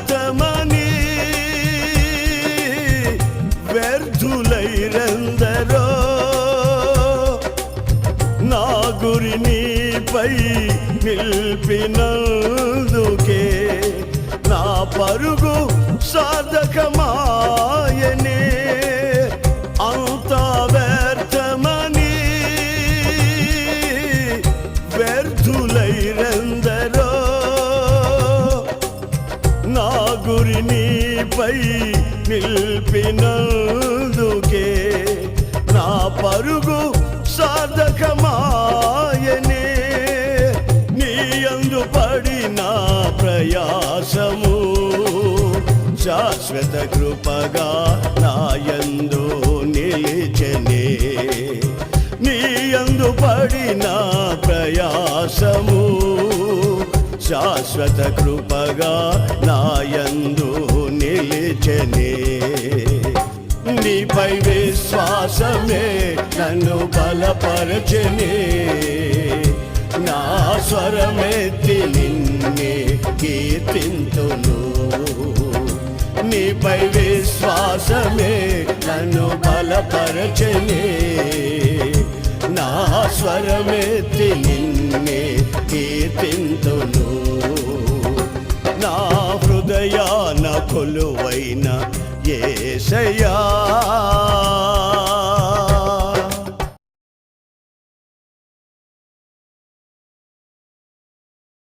వ్యర్థమని వ్యర్థులైరందరో నా గురి నీపై నిల్పినందుకే నా పరుగు సాధకమాయనే అంతా వ్యర్థమని వ్యర్థులైరందరో గురి నీపై నిల్పినందుకే నా పరుగు సాధకమాయనే. నీ అందు పడిన ప్రయాసము శాశ్వత కృపగా నాయందు నిలిచనే. నీ అందు పడిన ప్రయాసము శాశ్వత కృపగా నాయందు నిలిచనే. నీపై విశ్వాసమే నన్ను బలపరచనే. నా స్వరమెత్తి నిన్నే కీర్తింతును. నీపై విశ్వాసమే నన్ను బలపరచనే. నా స్వరమెత్తి నిన్నే కీర్తి హృదయాన కొలువైన ఏసయ్యా.